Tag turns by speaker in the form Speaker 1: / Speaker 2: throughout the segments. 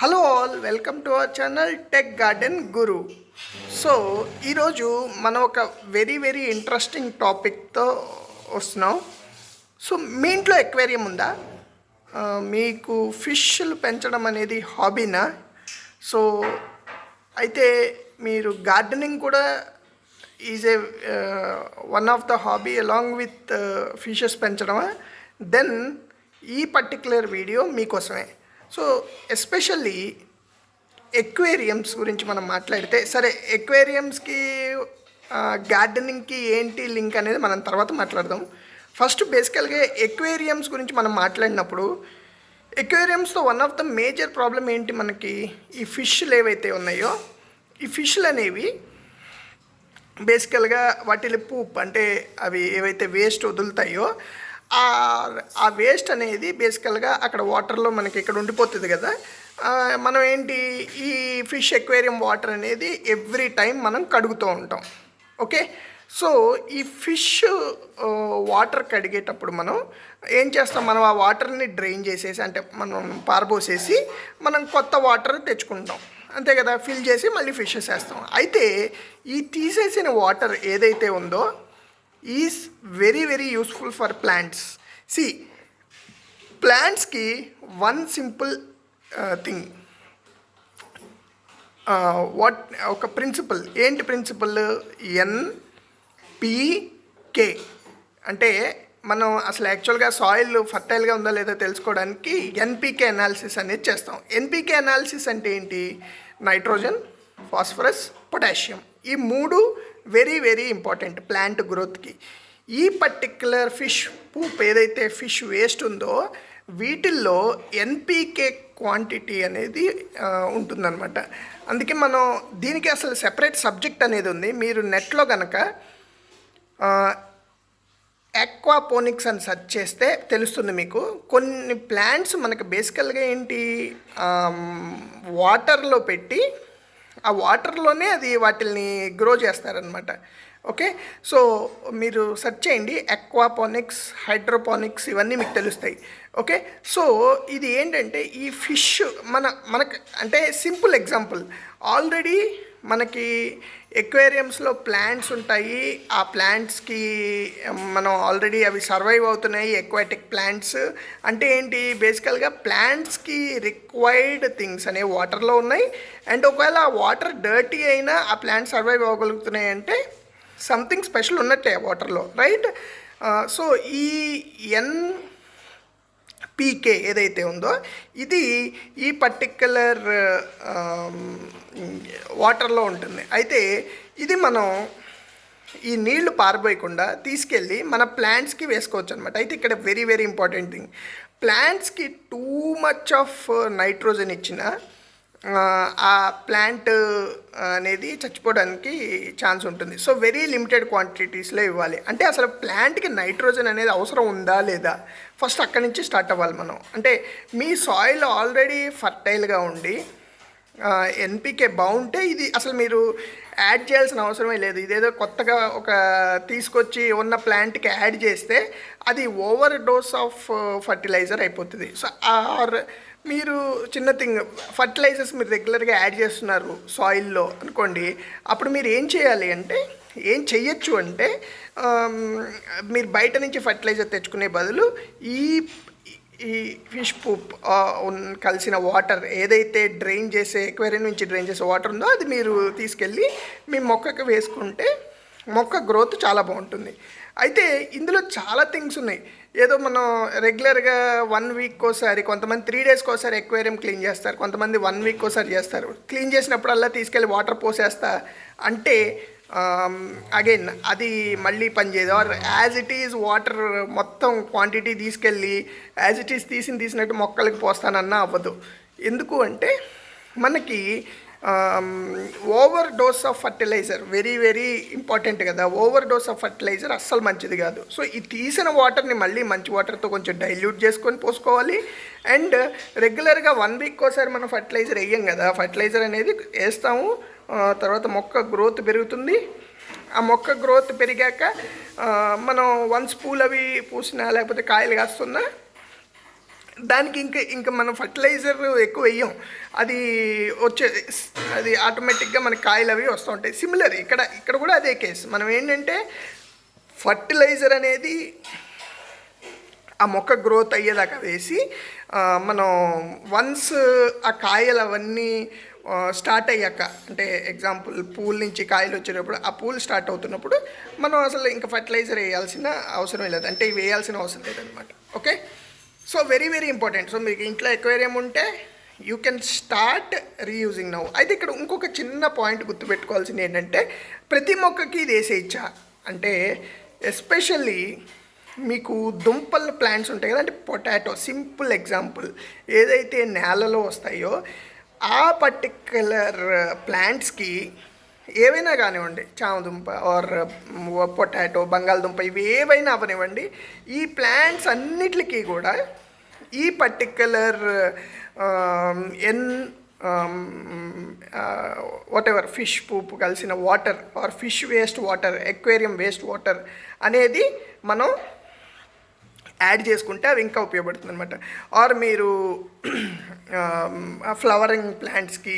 Speaker 1: Hello all welcome to our channel tech garden guru so ఈరోజు మనం ఒక very very interesting టాపిక్తో వస్తున్నాం. సో మీ ఇంట్లో ఎక్వేరియం ఉందా? మీకు ఫిష్లు పెంచడం అనేది హాబీనా సో అయితే మీరు గార్డెనింగ్ కూడా is a one of the hobby along with fishes పెంచడమా? Then ఈ పర్టిక్యులర్ వీడియో మీకోసమే. సో ఎస్పెషల్లీ ఎక్వేరియమ్స్ గురించి మనం మాట్లాడితే సరే ఎక్వేరియమ్స్కి గార్డెనింగ్కి ఏంటి లింక్ అనేది మనం తర్వాత మాట్లాడదాం. ఫస్ట్ బేసికల్గా ఎక్వేరియమ్స్ గురించి మనం మాట్లాడినప్పుడు ఎక్వేరియమ్స్లో one of the major problem ఏంటి మనకి? ఈ ఫిష్లు ఏవైతే ఉన్నాయో ఈ ఫిష్లు అనేవి బేసికల్గా వాటిలో పూప్ అంటే అవి ఏవైతే వేస్ట్ వదులుతాయో ఆ వేస్ట్ అనేది బేసికల్గా అక్కడ వాటర్లో మనకి ఇక్కడ ఉండిపోతుంది కదా. మనం ఏంటి ఈ ఫిష్ ఎక్వేరియం వాటర్ అనేది ఎవ్రీ టైం మనం కడుగుతూ ఉంటాం. ఓకే సో ఈ ఫిష్ వాటర్ కడిగేటప్పుడు మనం ఏం చేస్తాం మనం ఆ వాటర్ని డ్రైన్ చేసేసి అంటే మనం పారబోసేసి మనం కొత్త వాటర్ తెచ్చుకుంటాం. అంతే కదా ఫిల్ చేసి మళ్ళీ ఫిషెస్ వేస్తాం. అయితే ఈ తీసేసిన వాటర్ ఏదైతే ఉందో is very very useful for plants C ప్లాంట్స్కి వన్ సింపుల్ థింగ్ వాట్ ఒక ప్రిన్సిపల్ ఏంటి ప్రిన్సిపల్ ఎన్పికే అంటే మనం అసలు యాక్చువల్గా సాయిల్ ఫర్టైల్గా ఉందా లేదో తెలుసుకోవడానికి ఎన్పికే అనాలిసిస్ అనేది చేస్తాం. ఎన్పికే అనాలిసిస్ అంటే ఏంటి? నైట్రోజన్ ఫాస్ఫరస్ పొటాషియం ఈ మూడు వెరీ వెరీ ఇంపార్టెంట్ ప్లాంట్ గ్రోత్కి ఈ పర్టిక్యులర్ ఫిష్ పూప్ ఏదైతే ఫిష్ వేస్ట్ ఉందో వీటిల్లో ఎన్పీకే క్వాంటిటీ అనేది ఉంటుందన్నమాట. అందుకే మనం దీనికి అసలు సెపరేట్ సబ్జెక్ట్ అనేది ఉంది. మీరు నెట్లో కనుక ఎక్వాపోనిక్స్ అని సెర్చ్ చేస్తే తెలుస్తుంది మీకు. కొన్ని ప్లాంట్స్ మనకు బేసికల్గా ఏంటి వాటర్లో పెట్టి ఆ వాటర్లోనే అది వాటిని గ్రో చేస్తారనమాట ఓకే? సో మీరు సెర్చ్ చేయండి. ఎక్వాపోనిక్స్ హైడ్రోపోనిక్స్ ఇవన్నీ మీకు తెలుస్తాయి. ఓకే? సో ఇది ఏంటంటే ఈ ఫిష్ మన మనకు అంటే సింపుల్ ఎగ్జాంపుల్ ఆల్రెడీ మనకి ఎక్వేరియంస్లో ప్లాంట్స్ ఉంటాయి. ఆ ప్లాంట్స్కి మనం ఆల్రెడీ అవి సర్వైవ్ అవుతున్నాయి ఎక్వాటిక్ ప్లాంట్స్ అంటే ఏంటి? బేసికల్గా ప్లాంట్స్కి రిక్వైర్డ్ థింగ్స్ అనేవి వాటర్లో ఉన్నాయి. అండ్ ఒకవేళ ఆ వాటర్ డర్టీ అయినా ఆ ప్లాంట్స్ సర్వైవ్ అవ్వగలుగుతున్నాయి అంటే సంథింగ్ స్పెషల్ ఉన్నట్టే వాటర్లో రైట్ సో ఈ ఎన్ పీకే ఏదైతే ఉందో ఇది ఈ పర్టిక్యులర్ వాటర్లో um, ఉంటుంది. అయితే ఇది మనం ఈ నీళ్ళు పారబోయకుండా తీసుకెళ్ళి మన ప్లాంట్స్కి వేసుకోవచ్చు అనమాట అయితే ఇక్కడ వెరీ వెరీ ఇంపార్టెంట్ థింగ్ ప్లాంట్స్కి టూ మచ్ ఆఫ్ నైట్రోజన్ ఇచ్చిన ఆ, ప్లాంట్ అనేది చచ్చిపోవడానికి ఛాన్స్ ఉంటుంది. సో వెరీ లిమిటెడ్ క్వాంటిటీస్లో ఇవ్వాలి. అంటే అసలు ప్లాంట్కి నైట్రోజన్ అనేది అవసరం ఉందా లేదా? ఫస్ట్ అక్కడి నుంచి స్టార్ట్ అవ్వాలి మనం. అంటే మీ సాయిల్ ఆల్రెడీ ఫర్టైల్గా ఉండి ఎన్పికే బాగుంటే ఇది అసలు మీరు యాడ్ చేయాల్సిన అవసరమే లేదు. ఇదేదో కొత్తగా ఒక తీసుకొచ్చి ఉన్న ప్లాంట్కి యాడ్ చేస్తే అది ఓవర్ డోస్ ఆఫ్ ఫర్టిలైజర్ అయిపోతుంది. సో ఆర్ మీరు చిన్న థింగ్ ఫర్టిలైజర్స్ మీరు రెగ్యులర్గా యాడ్ చేస్తున్నారు సాయిల్లో అనుకోండి అప్పుడు మీరు ఏం చేయాలి అంటే ఏం చెయ్యొచ్చు అంటే మీరు బయట నుంచి ఫర్టిలైజర్ తెచ్చుకునే బదులు ఈ ఈ ఫిష్ పూప్ కలిసిన వాటర్ ఏదైతే డ్రైన్ చేసే ఎక్వేరియం నుంచి డ్రైన్ చేసే వాటర్ ఉందో అది మీరు తీసుకెళ్ళి మీ మొక్కకు వేసుకుంటే మొక్క గ్రోత్ చాలా బాగుంటుంది. అయితే ఇందులో చాలా థింగ్స్ ఉన్నాయి. ఏదో మనం రెగ్యులర్గా వన్ వీక్ ఒకసారి కొంతమంది త్రీ డేస్కి ఒకసారి ఎక్వేరియం క్లీన్ చేస్తారు కొంతమంది వన్ వీక్ ఒకసారి చేస్తారు. క్లీన్ చేసినప్పుడల్లా తీసుకెళ్ళి వాటర్ పోసేస్తా అంటే అగైన్ అది మళ్ళీ పనిచేయదు or as it is water మొత్తం క్వాంటిటీ తీసుకెళ్ళి యాజ్ ఇట్ ఈజ్ తీసిన తీసినట్టు మొక్కలకి పోస్తానన్నా అవ్వదు. ఎందుకు అంటే మనకి overdose of fertiliser very very important కదా. ఓవర్ డోస్ ఆఫ్ ఫర్టిలైజర్ అస్సలు మంచిది కాదు. సో ఈ తీసిన వాటర్ని మళ్ళీ మంచి వాటర్తో కొంచెం డైల్యూట్ చేసుకొని పోసుకోవాలి. అండ్ రెగ్యులర్గా వన్ వీక్ ఒకసారి మనం ఫర్టిలైజర్ వేయం కదా. ఫర్టిలైజర్ అనేది వేస్తాము. తర్వాత మొక్క గ్రోత్ పెరుగుతుంది. ఆ మొక్క గ్రోత్ పెరిగాక మనం వన్స్ పూలు అవి పూసినా లేకపోతే కాయలు కాస్తున్నా దానికి ఇంకా ఇంకా మనం ఫర్టిలైజర్ ఎక్కువ వేయం. అది వచ్చే అది ఆటోమేటిక్గా మన కాయలు అవి వస్తూ ఉంటాయి. సిమిలర్ ఇక్కడ ఇక్కడ కూడా అదే కేసు మనం ఏంటంటే ఫర్టిలైజర్ అనేది ఆ మొక్క గ్రోత్ అయ్యేదాకా వేసి మనం వన్స్ ఆ కాయలు అవన్నీ స్టార్ట్ అయ్యాక అంటే ఎగ్జాంపుల్ పూల్ నుంచి కాయలు వచ్చేటప్పుడు ఆ పూల్ స్టార్ట్ అవుతున్నప్పుడు మనం అసలు ఇంకా ఫర్టిలైజర్ వేయాల్సిన అవసరం లేదు. అంటే వేయాల్సిన అవసరం లేదనమాట okay so very very important. So మీకు ఇంట్లో ఎక్వేరియం ఉంటే you can start reusing now అయితే ఇక్కడ ఇంకొక చిన్న పాయింట్ గుర్తుపెట్టుకోవాల్సింది ఏంటంటే ప్రతి మొక్కకి ఇది వేసేయచ్చా అంటే ఎస్పెషల్లీ మీకు దుంపల ప్లాంట్స్ ఉంటాయి కదా అంటే పొటాటో సింపుల్ ఎగ్జాంపుల్. ఏదైతే నేలలో వస్తాయో ఆ పర్టిక్యులర్ ప్లాంట్స్కి uh, ఏవైనా కానివ్వండి చామదుంప ఆర్ పొటాటో బంగాళదుంప ఇవి ఏవైనా అవనివ్వండి ఈ ప్లాంట్స్ అన్నిటికీ కూడా ఈ particular and whatever fish poop కలిసిన water or fish waste water aquarium waste water అనేది మనం యాడ్ చేసుకుంటే అవి ఇంకా ఉపయోగపడుతుంది అనమాట ఆర్ మీరు ఫ్లవరింగ్ ప్లాంట్స్కి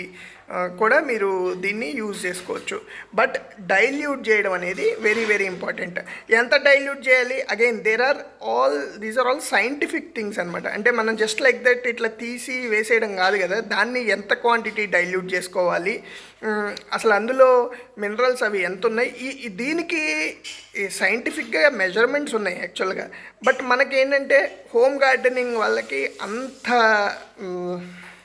Speaker 1: కూడా మీరు దీన్ని యూజ్ చేసుకోవచ్చు. బట్ డైల్యూట్ చేయడం అనేది వెరీ వెరీ ఇంపార్టెంట్ ఎంత డైల్యూట్ చేయాలి? Again there are all these are all scientific things అనమాట అంటే మనం జస్ట్ లైక్ దట్ ఇట్లా తీసి వేసేయడం కాదు కదా? దాన్ని ఎంత క్వాంటిటీ డైల్యూట్ చేసుకోవాలి? అసలు అందులో మినరల్స్ అవి ఎంత ఉన్నాయి? ఈ ఈ దీనికి సైంటిఫిక్గా మెజర్మెంట్స్ ఉన్నాయి యాక్చువల్గా బట్ మనకి ఏంటంటే హోమ్ గార్డెనింగ్ వాళ్ళకి అంత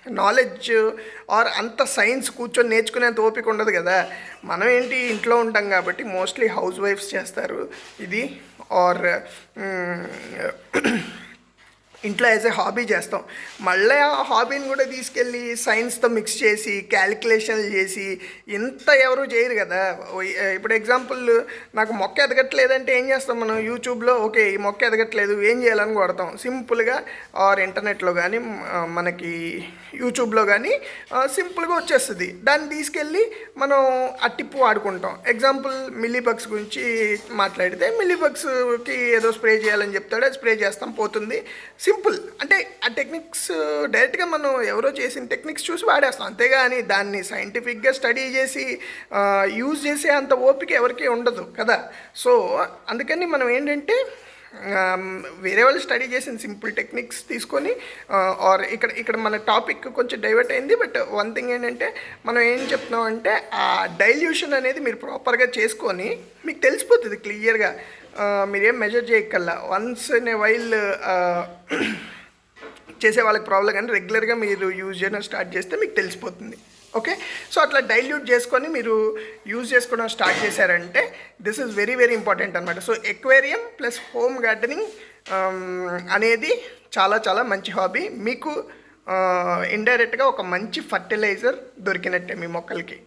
Speaker 1: నాలెడ్జ్ ఆర్ అంత సైన్స్ కూర్చొని నేర్చుకునేంత ఓపిక ఉండదు కదా. మనం ఏంటి ఇంట్లో ఉంటాం కాబట్టి మోస్ట్లీ హౌస్ వైఫ్స్ చేస్తారు. ఇది ఆర్ ఇంట్లో యాజ్ ఏ హాబీ చేస్తాం. మళ్ళీ ఆ హాబీని కూడా తీసుకెళ్ళి సైన్స్తో మిక్స్ చేసి క్యాలిక్యులేషన్లు చేసి ఇంత ఎవరు చేయరు కదా. ఇప్పుడు ఎగ్జాంపుల్ నాకు మొక్క ఎదగట్లేదంటే ఏం చేస్తాం మనం? యూట్యూబ్లో ఓకే ఈ మొక్క ఎదగట్లేదు ఏం చేయాలని కొడతాం. సింపుల్గా ఆర్ ఇంటర్నెట్లో కానీ మనకి యూట్యూబ్లో కానీ సింపుల్గా వచ్చేస్తుంది. దాన్ని తీసుకెళ్ళి మనం అట్టిప్పు వాడుకుంటాం. ఎగ్జాంపుల్ మిల్లీ బగ్స్ గురించి మాట్లాడితే మిల్లీ బగ్స్కి ఏదో స్ప్రే చేయాలని చెప్తాడు అది స్ప్రే చేస్తాం పోతుంది. సింపుల్. అంటే ఆ టెక్నిక్స్ డైరెక్ట్గా మనం ఎవరో చేసిన టెక్నిక్స్ చూసి వాడేస్తాం. అంతేగాని దాన్ని సైంటిఫిక్గా స్టడీ చేసి యూజ్ చేసే అంత ఓపిక ఎవరికీ ఉండదు కదా. సో అందుకని మనం ఏంటంటే వేరే వాళ్ళు స్టడీ చేసిన సింపుల్ టెక్నిక్స్ తీసుకొని ఆర్ ఇక్కడ ఇక్కడ మన టాపిక్ కొంచెం డైవర్ట్ అయింది. బట్ వన్ థింగ్ ఏంటంటే మనం ఏం చెప్తున్నాం అంటే ఆ డైల్యూషన్ అనేది మీరు ప్రాపర్గా చేసుకొని మీకు తెలిసిపోతుంది క్లియర్గా. మీరేం మెజర్ చేయక్కల్లా వన్స్ నే వైల్ చేసే వాళ్ళకి ప్రాబ్లం కానీ రెగ్యులర్గా మీరు యూజ్ చేయడం స్టార్ట్ చేస్తే మీకు తెలిసిపోతుంది. ఓకే సో అట్లా డైల్యూట్ చేసుకొని మీరు యూజ్ చేసుకోవడం స్టార్ట్ చేశారంటే this is very very important అనమాట so aquarium plus home gardening అనేది చాలా చాలా మంచి హాబీ మీకు ఇండైరెక్ట్గా ఒక మంచి ఫర్టిలైజర్ దొరికినట్టే మీ మొక్కలకి.